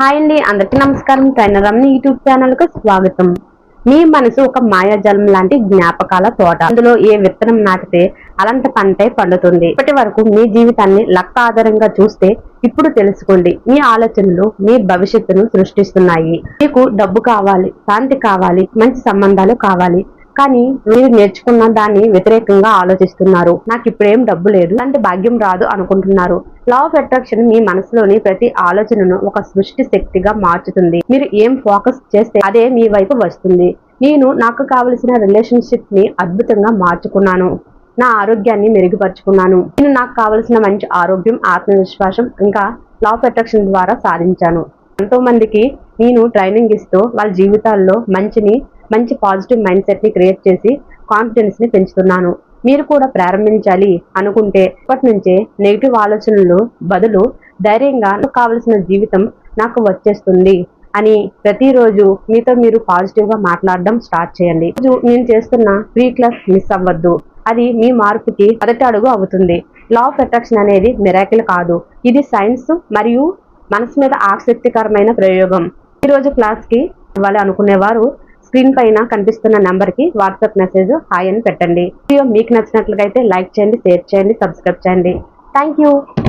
Hi అండి అందరికీ నమస్కారం. ట్రైనర్ రమ్ని యూట్యూబ్ ఛానల్కు స్వాగతం. మీ మనసు ఒక మాయాజలం లాంటి జ్ఞాపకాల తోట. అందులో ఏ విత్తనం నాటితే అలాంటి పంటే పండుతుంది. ఇప్పటి వరకు మీ జీవితాన్ని లక్క ఆధారంగా చూస్తే ఇప్పుడు తెలుసుకోండి. మీ ఆలోచనలు మీ భవిష్యత్తును సృష్టిస్తున్నాయి. మీకు డబ్బు కావాలి శాంతి కావాలి మంచి సంబంధాలు కావాలి. కానీ మీరు నేర్చుకున్న దాన్ని వ్యతిరేకంగా ఆలోచిస్తున్నారు. నాకు ఇప్పుడేం డబ్బు లేదు. అంటే భాగ్యం రాదు అనుకుంటున్నారు. లా ఆఫ్ అట్రాక్షన్ మీ మనసులోని ప్రతి ఆలోచనను ఒక సృష్టి శక్తిగా మార్చుతుంది. మీరు ఏం ఫోకస్ చేస్తే అదే మీ వైపు వస్తుంది. నేను నాకు కావలసిన రిలేషన్షిప్ని అద్భుతంగా మార్చుకున్నాను. నా ఆరోగ్యాన్ని మెరుగుపరుచుకున్నాను. నేను నాకు కావలసిన మంచి ఆరోగ్యం ఆత్మవిశ్వాసం ఇంకా లా ఆఫ్ అట్రాక్షన్ ద్వారా సాధించాను. ఎంతో మందికి నేను ట్రైనింగ్ ఇస్తూ వాళ్ళ జీవితాల్లో మంచిని మంచి పాజిటివ్ మైండ్ సెట్ని క్రియేట్ చేసి కాన్ఫిడెన్స్ని పెంచుతున్నాను. మీరు కూడా ప్రారంభించాలి అనుకుంటే ఇప్పటి నుంచే నెగిటివ్ ఆలోచనలు బదులు ధైర్యంగా నాకు కావలసిన జీవితం నాకు వచ్చేస్తుంది అని ప్రతిరోజు మీతో మీరు పాజిటివ్గా మాట్లాడడం స్టార్ట్ చేయండి. రోజు నేను చేస్తున్న ఫ్రీ క్లాస్ మిస్ అవ్వద్దు. అది మీ మార్పుకి మొదటి అడుగు అవుతుంది. లా ఆఫ్ అట్రాక్షన్ అనేది మిరాకిల్ కాదు. ఇది సైన్స్ మరియు మనసు మీద ఆసక్తికరమైన ప్రయోగం. ఈ రోజు క్లాస్కి ఇవ్వాలి అనుకునేవారు స్క్రీన్ పైన కనిపిస్తున్న నెంబర్కి వాట్సాప్ మెసేజ్ హాయ్ అని పెట్టండి. వీడియో మీకు నచ్చినట్లయితే లైక్ చేయండి షేర్ చేయండి సబ్స్క్రైబ్ చేయండి. Thank you